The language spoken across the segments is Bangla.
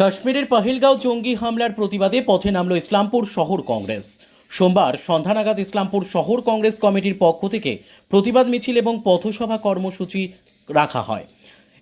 কাশ্মীরের পাহিলগাঁও জঙ্গি হামলার প্রতিবাদে পথে নামল ইসলামপুর শহর কংগ্রেস। সোমবার সন্ধ্যা নাগাদ ইসলামপুর শহর কংগ্রেস কমিটির পক্ষ থেকে প্রতিবাদ মিছিল এবং পথসভা কর্মসূচি রাখা হয়।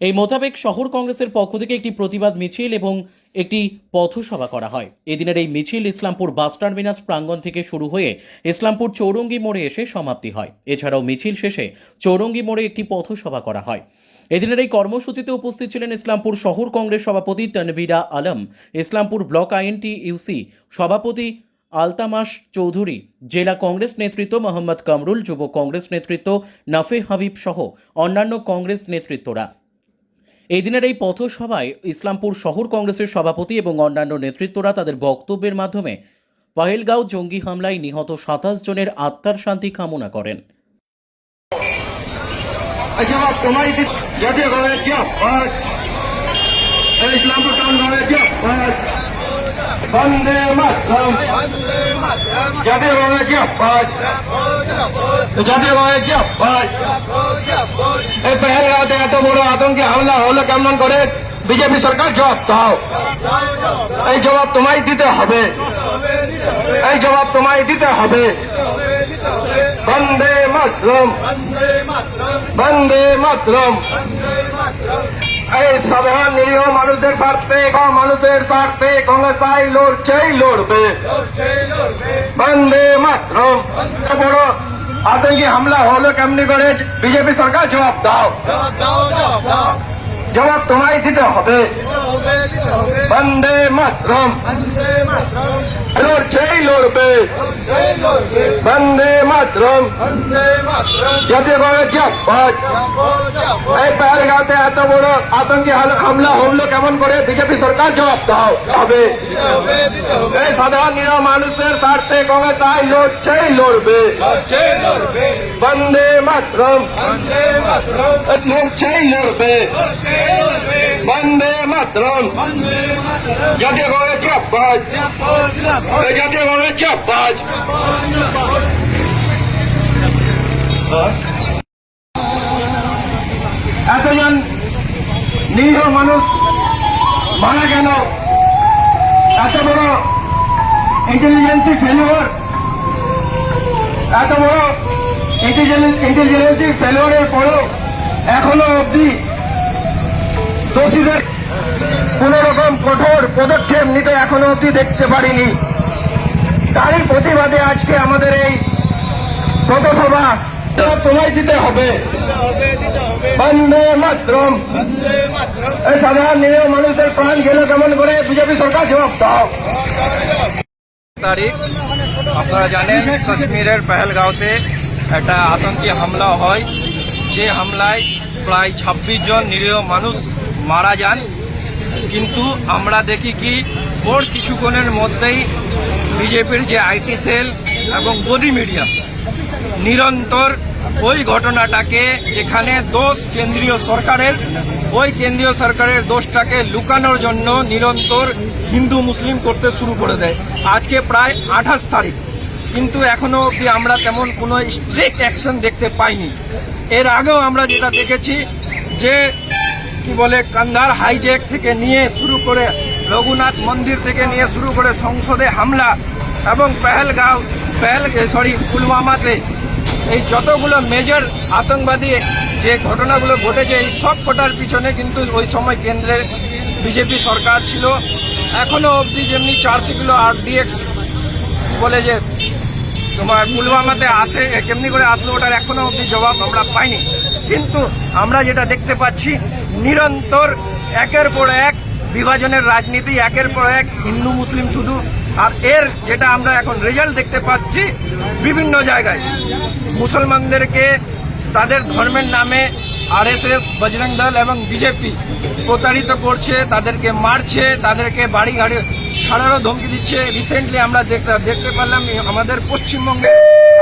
এই মোতাবেক শহর কংগ্রেসের পক্ষ থেকে একটি প্রতিবাদ মিছিল এবং একটি পথসভা করা হয়। এদিনের এই মিছিল ইসলামপুর বাস টার্মিনাস প্রাঙ্গণ থেকে শুরু হয়ে ইসলামপুর চৌরঙ্গি মোড়ে এসে সমাপ্তি হয়। এছাড়াও মিছিল শেষে চৌরঙ্গি মোড়ে একটি পথসভা করা হয়। এদিনের এই কর্মসূচিতে উপস্থিত ছিলেন ইসলামপুর শহর কংগ্রেস সভাপতি Tanbira Alam, Islampur block INTUC সভাপতি আলতামাস চৌধুরী, জেলা কংগ্রেস নেতৃত্ব মোহাম্মদ কামরুল, যুব কংগ্রেস নেতৃত্ব নাফে হাবিব সহ অন্যান্য কংগ্রেস নেতৃত্বরা। এই দিনের এই পথসভায় ইসলামপুর শহর কংগ্রেসের সভাপতি এবং অন্যান্য নেতৃত্বরা তাদের বক্তব্যের মাধ্যমে পহেলগাঁও জঙ্গি হামলায় নিহত সাতাশ জনের আত্মার শান্তি কামনা করেন। જવાબ તમારી જજે હવે જ્યાં ભારત ઇસ્લામપુર ટાઉન હવે જ્યાં ભારત વંદે માતરમ જતે હવે જ્યાં ભારત જતે હવે જ્યાં ભારત এই পেহেলগাঁওতে এত বড় আতঙ্কে হামলা হলো কেমন করে? বিজেপি সরকার জবাব দাও। এই জবাব তোমায় দিতে হবে। এই জবাব তোমায় দিতে হবে। বন্দে মাতরম। বন্দে মাতরম। এই সাধারণ নিরীহ মানুষদের স্বার্থে মানুষের স্বার্থে কংগ্রেস আই লড়ছেই লড়বে। বন্দে মাতরম। বড় আতঙ্কি হামলা হলো কেমনি করে? বিজেপি সরকার জবাব দাও। জবাব তোমায় দিতে হবে বন্দে মাতরম লড়ছেই লড়বে বন্দে মাতরম যাতে করে জাপাত এই পেহেলগাঁওতে এত বড় আতঙ্কি হাল- হামলা হলো কেমন করে বিজেপি সরকার জবাব দাও হবে এই সাধারণ নিরীহ মানুষদের স্বার্থে কংগ্রেস আই লড়ছেই লড়বে বন্দে মাতরম লড়ছেই লড়বে বন্দে মাতরম। যাতে করে জাপাত যাতে করে জাপাত এতজন নিরীহ মানুষ মারা গেল। এত বড় ইন্টেলিজেন্সি ফেলিওর এত বড় ইন্টেলিজেন্সি ফেলিওরের পরেও এখনও অবধি দোষীদের কোন রকম কঠোর পদক্ষেপ নিতে এখনও অবধি দেখতে পারিনি। তারই প্রতিবাদে আজকে আমাদের এই পথসভা তোমায় দিতে হবে। মাতরম। সাধারণ নিরীহ মানুষদের প্রাণ গেল কেমন করে? বিজেপি সরকার জবাব দাও। তারিখ, আপনারা জানেন, কাশ্মীরের পেহেলগাঁওতে একটা আতঙ্কি হামলা হয়। যে হামলায় প্রায় ছাব্বিশ জন নিরীহ মানুষ মারা যান। কিন্তু আমরা দেখি কি, ওর কিছুক্ষণের মধ্যেই বিজেপির যে আইটি সেল এবং গদি মিডিয়া, নিরন্তর ওই ঘটনাটাকে যেখানে দোষ কেন্দ্রীয় সরকারের, ওই কেন্দ্রীয় সরকারের দোষটাকে লুকানোর জন্য নিরন্তর হিন্দু, মুসলিম করতে শুরু করে দেয়। আজকে প্রায় আঠাশ তারিখ। কিন্তু এখনও অবধি আমরা তেমন কোনো স্ট্রিক্ট অ্যাকশন দেখতে পাইনি। এর আগেও আমরা যেটা দেখেছি যে কি বলে, কান্দার হাইজ্যাক থেকে নিয়ে শুরু করে রঘুনাথ মন্দির থেকে নিয়ে শুরু করে সংসদে হামলা এবং পেহেলগাঁও, পেহেল সরি পুলওয়ামাতে এই যতগুলো মেজর আতঙ্কবাদী যে ঘটনাগুলো ঘটেছে, এই সব কটার পিছনে কিন্তু ওই সময় কেন্দ্রে বিজেপি সরকার ছিল। এখনও অবধি যেমনি চারশো কিলো আরডিএক্স বলে যে তোমার পুলওয়ামাতে আসে কেমনি করে আসলো, ওটার এখনও অবধি জবাব আমরা পাইনি। কিন্তু আমরা যেটা দেখতে পাচ্ছি নিরন্তর একের পর এক বিভাজনের রাজনীতি, একের পর এক হিন্দু, মুসলিম শুধু। আর এর যেটা আমরা এখন রেজাল্ট দেখতে পাচ্ছি বিভিন্ন জায়গায়। মুসলমানদেরকে তাদের ধর্মের নামে আরএসএস বজরং দল এবং বিজেপি প্রতারিত করছে, তাদেরকে মারছে, তাদেরকে বাড়ি গাড়ি ছাড়ারও ধমকি দিচ্ছে। রিসেন্টলি আমরা দেখতে পারলাম আমাদের পশ্চিমবঙ্গে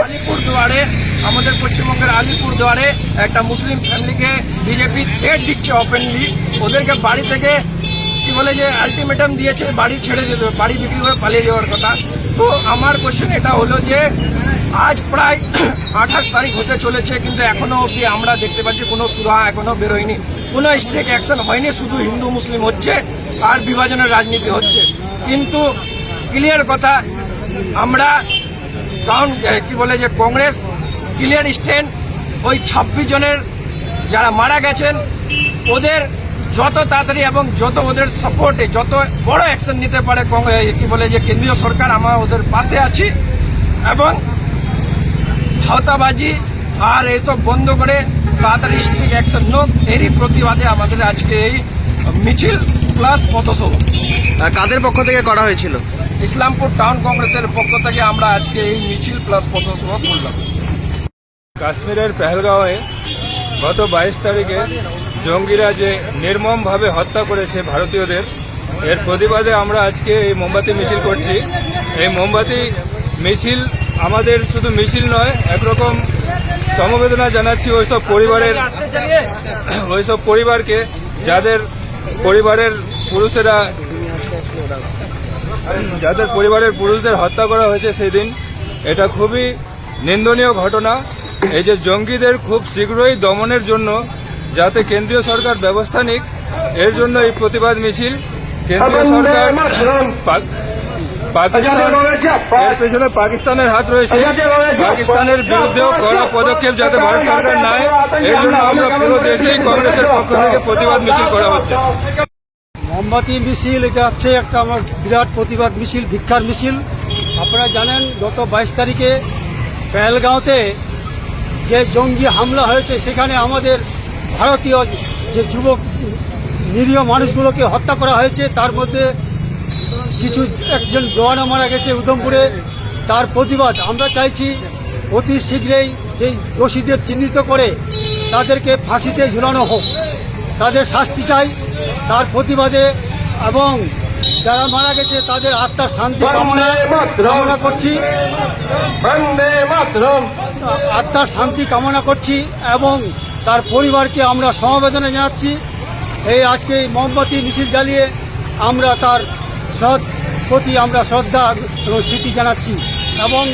আলিপুরদুয়ারে আমাদের পশ্চিমবঙ্গের আলিপুরদুয়ারে একটা মুসলিম ফ্যামিলিকে বিজেপি থ্রেট দিচ্ছে ওপেনলি ওদেরকে বাড়ি থেকে কি বলে যে আলটিমেটাম দিয়েছে, বাড়ি ছেড়ে যেতে বাড়ি বিক্রি করে পালিয়ে যাওয়ার কথা। তো আমার কোশ্চেন এটা হলো যে, আজ প্রায় আঠাশ তারিখ হতে চলেছে, কিন্তু এখনও অবধি আমরা দেখতে পাচ্ছি কোনো সুরাহা এখনও বেরোয়নি। কোনো স্ট্রিক অ্যাকশন হয়নি, শুধু হিন্দু মুসলিম হচ্ছে, আর বিভাজনের রাজনীতি হচ্ছে। কিন্তু ক্লিয়ার কথা, আমরা কারণ কি বলে যে কংগ্রেস ক্লিয়ার স্ট্যান্ড ওই ছাব্বিশ জনের যারা মারা গেছেন, ওদের যত তাড়াতাড়ি এবং যত ওদের সাপোর্টে যত বড় অ্যাকশন নিতে পারে কং- বলে যে কেন্দ্রীয় সরকার, আমরা ওদের পাশে আছি এবং ভাওতাবাজি আর এসব বন্ধ করে তাড়াতাড়ি স্ট্রিক অ্যাকশন নোক, এরই প্রতিবাদে আমাদের আজকে এই মিছিল প্লাস পথসভা। কাদের পক্ষ থেকে করা হয়েছিল? ইসলামপুর টাউন কংগ্রেসের পক্ষ থেকে আমরা আজকে এই মিছিল প্লাস পথসভা করলাম। কাশ্মীরের পেহেলগাঁওয়ে গত বাইশ তারিখে জঙ্গিরা যে নির্মমভাবে হত্যা করেছে ভারতীয়দের, এর প্রতিবাদে আমরা আজকে এই মোমবাতি মিছিল করছি। এই মোমবাতি মিছিল আমাদের শুধু মিছিল নয়, একরকম সমবেদনা জানাচ্ছি ওইসব পরিবারের ওইসব পরিবারকে, যাদের পরিবারের পুরুষেরা যাদের পরিবারের পুরুষদের হত্যা করা হয়েছে সেদিন এটা খুবই নিন্দনীয় ঘটনা। এই যে জঙ্গিদের খুব শীঘ্রই দমনের জন্য যাতে কেন্দ্রীয় সরকার ব্যবস্থা নিক এর জন্য এই প্রতিবাদ মিছিল কেন্দ্রীয় সরকার মাতরম পাক- পাকিস্তান এর পেছনে পাকিস্তানের হাত রয়েছে। পাকিস্তানের বিরুদ্ধেও কড়া পদক্ষেপ যাতে ভারত সরকার নেয় এই জন্য আমরা পুরো দেশেই কংগ্রেসের পক্ষ থেকে প্রতিবাদ মিছিল করা হচ্ছে। মোমবাতি, মিছিল, এটা হচ্ছে একটা আমার বিরাট প্রতিবাদ মিছিল ধিক্ষার মিছিল। আপনারা জানেন, গত বাইশ তারিখে পেহেলগাঁওতে যে জঙ্গি হামলা হয়েছে, সেখানে আমাদের ভারতীয় যে যুবক, নিরীহ মানুষগুলোকে হত্যা করা হয়েছে। তার মধ্যে কিছু একজন জওয়ানও মারা গেছে উধমপুরে। তার প্রতিবাদ আমরা চাইছি, অতি শীঘ্রই সেই দোষীদের চিহ্নিত করে তাদেরকে ফাঁসিতে ঝুলানো হোক। তাদের শাস্তি চাই। তার প্রতিবাদে এবং যারা মারা গেছে তাদের আত্মার শান্তি কামনা করছি। আত্মার শান্তি কামনা করছি এবং তার পরিবারকে আমরা সমবেদনা জানাচ্ছি। এই আজকে মোমবাতি মিছিল জ্বালিয়ে আমরা তার সৎ প্রতি আমরা শ্রদ্ধা এবং স্মৃতি জানাচ্ছি। এবং